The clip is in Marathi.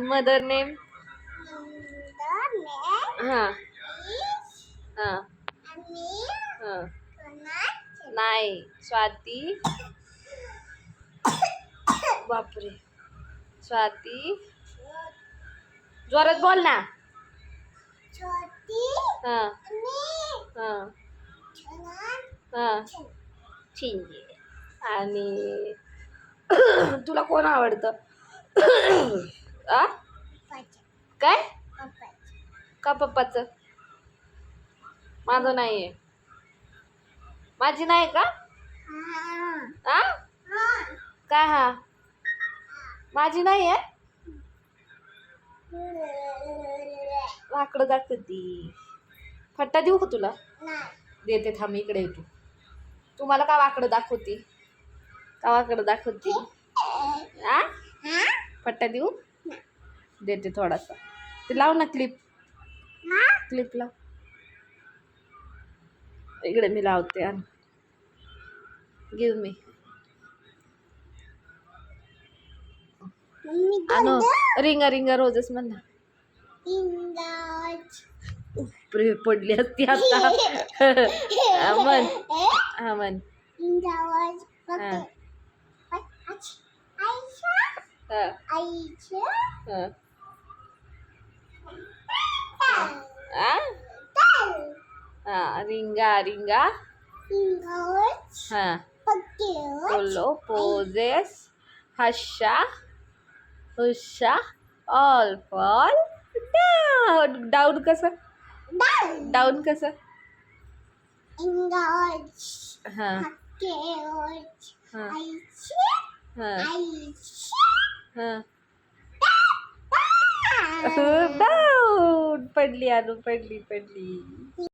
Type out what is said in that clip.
मदर नेम हाँ. हाँ. हाँ. नाही स्वाती. बापरे. स्वाती. जोरात बोल ना. हाँ. हाँ. ठीक छिंजे आणि तुला कोण आवडतं? आ? काय? का पप्पाचं? माझं नाही आहे माझी नाही का? हा आ? काय हा? माझी नाही आहे वाकडं दाखवती फट्टा देऊ का तुला? देते थांब इकडे तू तुम्हाला का वाकडं दाखवती? का वाकडं दाखवती. आ? हा फट्टा देऊ? देते थोडासा. ते लाव ना क्लिप हा क्लिप लाव. इकडे मी लावते आण. Give me. आणू. रिंगा रिंगा रोजच म्हण पडली असती आता. हा, म्हण हा. म्हण इंगाज हा. Ringa ringa. हा. Polo posies husha husha all fall. Down down कसं? डाऊन. कसं? हा. हा. पडली आणू पडली पडली.